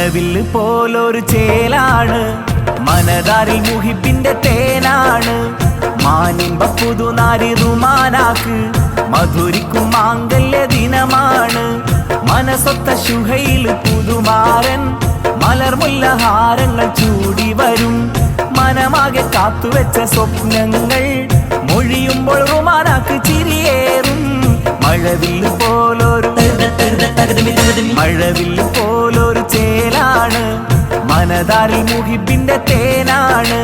പോലൊരു ചേലാണ് മനതാരിൽ മുഹിപ്പിന്റെ തേനാണ് മാനിമ്പ പുതുനാരി റുമാനാക്ക് മധുരിക്കും മാംഗല്യ ദിനമാണ് മനസ്സൊത്ത ശുഹയിൽ പുതുമാരൻ മലർമുല്ലഹാരങ്ങൾ ചൂടി വരും മനമാകെ കാത്തുവെച്ച സ്വപ്നങ്ങൾ മൊഴിയുമ്പോൾ റുമാനാക്ക് ചിരിയേറും മഴവിൽ പോലൊരു മഴവില്ല് പോലൊരു ചേലാണ്. മനതാരിൽ മുഹിബിന്റെ തേനാണ്.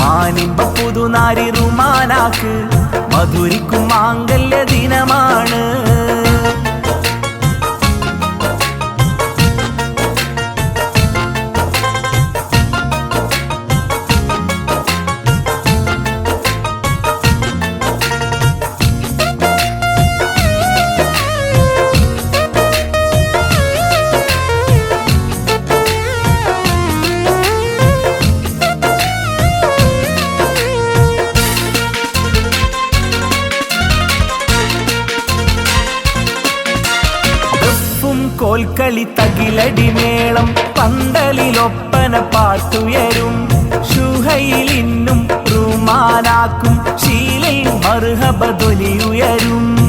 മാനിമ്പ പുതുനാരി റുമാനാക്ക്. മധുരിക്കും കോൽക്കളി തകിലടി മേളം പന്തലിലൊപ്പന പാട്ടുയരും. ഷുഹയിലിന്നും റുമാനാക്കും ശീലയും മറുഹബ ദഫും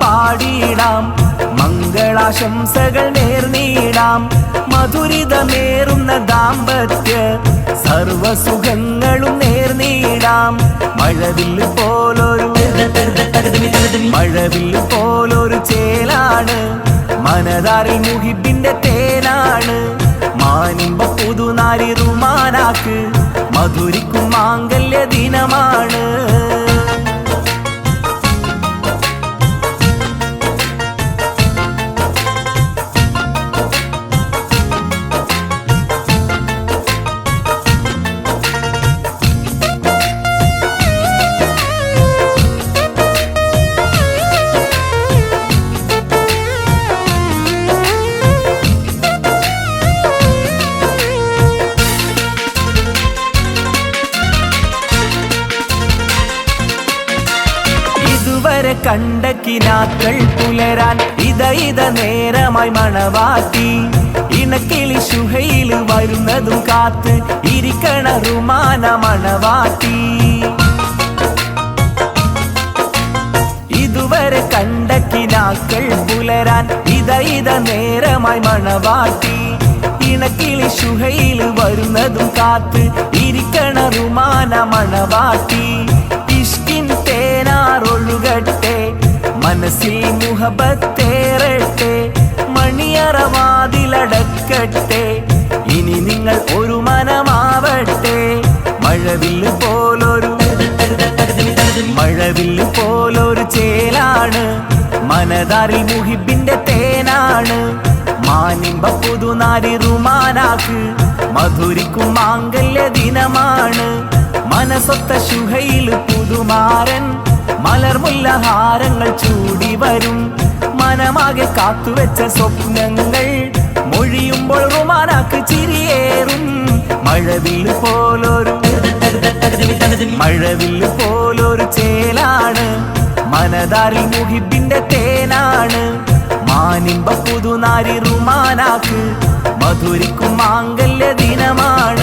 പാടിയിടാം. മംഗളാശംസകൾ നേർന്നിടാം മധുരിതമേറുന്ന ദാമ്പത്യ സർവസുഖങ്ങളും നേർന്നിടാം മഴവില്ല് പോലൊരു മഴവില്ല് പോലൊരു ചേലാണ്. മനതാറിൽ മുഹിബിന്റെ തേനാണ്. മാനിമ്പ പുതുനാരി റുമാനാക്ക്. മധുരിക്കും മാംഗല്യ ദിനമാണ്. കണ്ട കിനാക്കൾ പുലരാൻ ഇത ഇത നേരമായി മണവാട്ടി ഇണക്കിളി ശുഹയിൽ വരുന്നതും കാത്ത് ഇരിക്കണ റുമാന മണവാട്ടി ഇതുവരെ കണ്ട കിനാക്കൾ പുലരാൻ ഇത ഇത നേരമായി മണവാട്ടി ഇണക്കിളി ശുഹയിൽ വരുന്നതും കാത്ത് ഇരിക്കണ റുമാന മണവാട്ടി മനസ്സിൽ മുഹബത്തേറട്ടെ മണിയറവാതിലടക്കട്ടെ. ഇനി നിങ്ങൾ ഒരു മനമാവട്ടെ. മഴവില്ല് പോലൊരു മഴവില്ല് പോലൊരു ചേലാണ്. മനതാരിൽ മുഹിബിന്റെ തേനാണ്. മാനിമ്പ പുതുനാരി റുമാനാക്ക്. മധുരിക്കും മാംഗല്യ ദിനമാണ്. മനസ്സൊത്ത ശുഹയിൽ പുതുമാരൻ മലർമുല്ലഹാരങ്ങൾ ചൂടി വരും. മനമാകെ കാത്തുവെച്ച സ്വപ്നങ്ങൾ മൊഴിയുമ്പോൾ റുമാനാക്ക് ചിരിയേറും. മഴവിൽ പോലൊരു മഴവിൽ പോലൊരു ചേലാണ്. മനതാരിൽ മുഹിബിന്റെ തേനാണ്. മാനിമ്പ പുതുനാരി റുമാനാക്ക്. മധുരിക്കും മാംഗല്യ ദിനമാണ്.